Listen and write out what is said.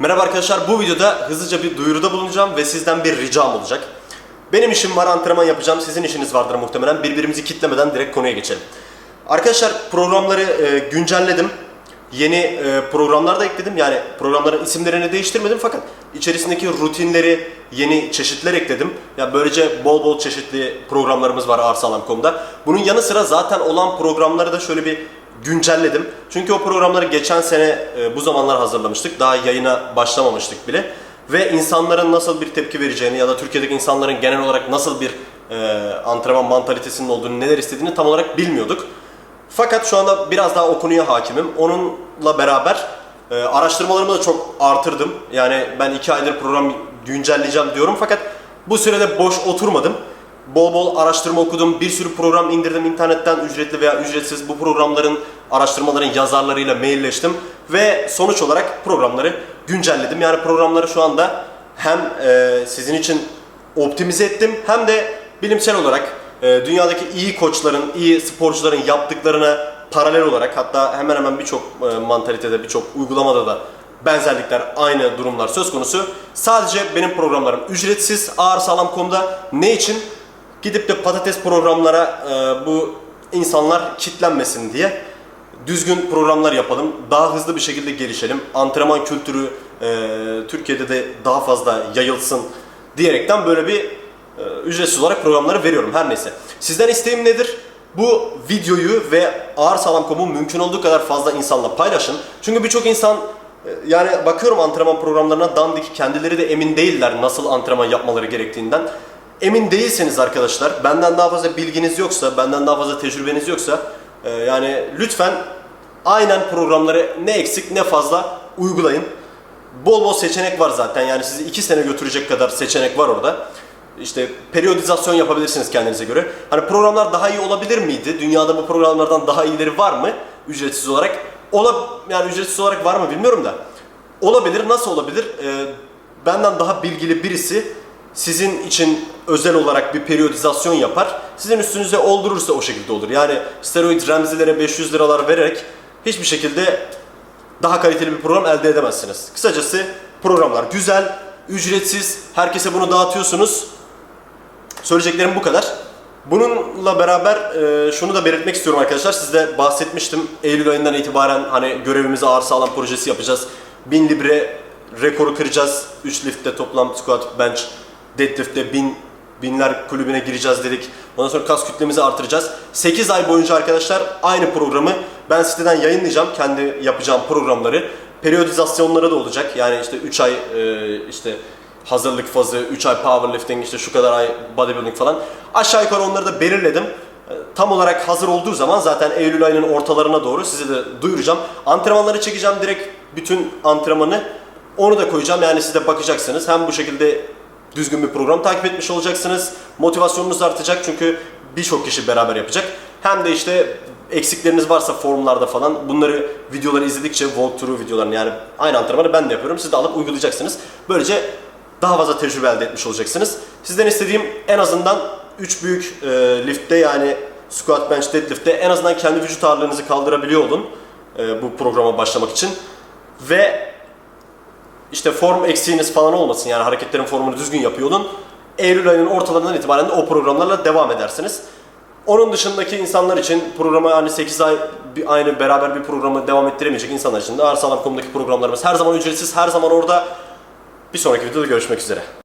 Merhaba arkadaşlar, bu videoda hızlıca bir duyuruda bulunacağım ve sizden bir ricam olacak. Benim işim var, antrenman yapacağım, sizin işiniz vardır muhtemelen. Birbirimizi kitlemeden direkt konuya geçelim. Arkadaşlar programları e, güncelledim. Yeni e, programlar da ekledim. Yani programların isimlerini değiştirmedim fakat içerisindeki rutinleri, yeni çeşitler ekledim. Yani böylece bol bol çeşitli programlarımız var arsalam.com'da. Bunun yanı sıra zaten olan programları da şöyle bir güncelledim. Çünkü o programları geçen sene e, bu zamanlar hazırlamıştık. Daha yayına başlamamıştık bile. Ve insanların nasıl bir tepki vereceğini ya da Türkiye'deki insanların genel olarak nasıl bir e, antrenman mantalitesinin olduğunu, neler istediğini tam olarak bilmiyorduk. Fakat şu anda biraz daha o konuya hakimim. Onunla beraber e, araştırmalarımı da çok artırdım. Yani ben iki aydır program güncelleyeceğim diyorum fakat bu sürede boş oturmadım. Bol bol araştırma okudum, bir sürü program indirdim internetten ücretli veya ücretsiz. Bu programların, araştırmaların yazarlarıyla mailleştim ve sonuç olarak programları güncelledim. Yani programları şu anda hem e, sizin için optimize ettim hem de bilimsel olarak e, dünyadaki iyi koçların, iyi sporcuların yaptıklarına paralel olarak hatta hemen hemen birçok e, mantalitede, birçok uygulamada da benzerlikler, aynı durumlar söz konusu. Sadece benim programlarım ücretsiz ağırsağlam.com'da. Ne için? Gidip de patates programlara e, bu insanlar kitlenmesin diye düzgün programlar yapalım. Daha hızlı bir şekilde gelişelim. Antrenman kültürü e, Türkiye'de de daha fazla yayılsın diyerekten böyle bir e, ücretsiz olarak programları veriyorum. Her neyse. Sizden isteğim nedir? Bu videoyu ve ağırsağlam.com'u mümkün olduğu kadar fazla insanla paylaşın. Çünkü birçok insan e, yani bakıyorum antrenman programlarına dandik kendileri de emin değiller nasıl antrenman yapmaları gerektiğinden. Emin değilseniz arkadaşlar, benden daha fazla bilginiz yoksa, benden daha fazla tecrübeniz yoksa e, yani lütfen aynen programları ne eksik ne fazla uygulayın. Bol bol seçenek var zaten yani sizi 2 sene götürecek kadar seçenek var orada. İşte periyodizasyon yapabilirsiniz kendinize göre. Hani programlar daha iyi olabilir miydi? Dünyada bu programlardan daha iyileri var mı? Ücretsiz olarak. Ola, yani ücretsiz olarak var mı bilmiyorum da. Olabilir. Nasıl olabilir? Ee, benden daha bilgili birisi sizin için özel olarak bir periyodizasyon yapar. Sizin üstünüze oldurursa o şekilde olur. Yani steroid remzilere 500 liralar vererek hiçbir şekilde daha kaliteli bir program elde edemezsiniz. Kısacası programlar güzel, ücretsiz, herkese bunu dağıtıyorsunuz. Söyleyeceklerim bu kadar. Bununla beraber e, şunu da belirtmek istiyorum arkadaşlar. Size bahsetmiştim. Eylül ayından itibaren hani görevimizi ağır sağlam projesi yapacağız. 1000 libre rekoru kıracağız. 3 liftte toplam squat, bench, deadlift'te 1000 binler kulübüne gireceğiz dedik. Ondan sonra kas kütlemizi artıracağız. 8 ay boyunca arkadaşlar aynı programı ben siteden yayınlayacağım. Kendi yapacağım programları. Periyodizasyonları da olacak. Yani işte 3 ay e, işte hazırlık fazı, 3 ay powerlifting, işte şu kadar ay bodybuilding falan. Aşağı yukarı onları da belirledim. E, Tam olarak hazır olduğu zaman zaten Eylül ayının ortalarına doğru size de duyuracağım. Antrenmanları çekeceğim direkt bütün antrenmanı. Onu da koyacağım yani siz de bakacaksınız. Hem bu şekilde düzgün bir program takip etmiş olacaksınız. Motivasyonunuz artacak çünkü birçok kişi beraber yapacak. Hem de işte eksikleriniz varsa formlarda falan bunları videoları izledikçe walkthrough videolarını yani aynı antrenmanı ben de yapıyorum. Siz de alıp uygulayacaksınız. Böylece daha fazla tecrübe elde etmiş olacaksınız. Sizden istediğim en azından 3 büyük e, liftte yani squat, bench, deadlift'te en azından kendi vücut ağırlığınızı kaldırabiliyor olun e, bu programa başlamak için. Ve işte form eksiğiniz falan olmasın yani hareketlerin formunu düzgün yapıyor olun. Eylül ayının ortalarından itibaren de o programlarla devam edersiniz. Onun dışındaki insanlar için programa hani 8 ay bir, aynı beraber bir programı devam ettiremeyecek insanlar için de Arsalam.com'daki programlarımız her zaman ücretsiz, her zaman orada. Bir sonraki videoda görüşmek üzere.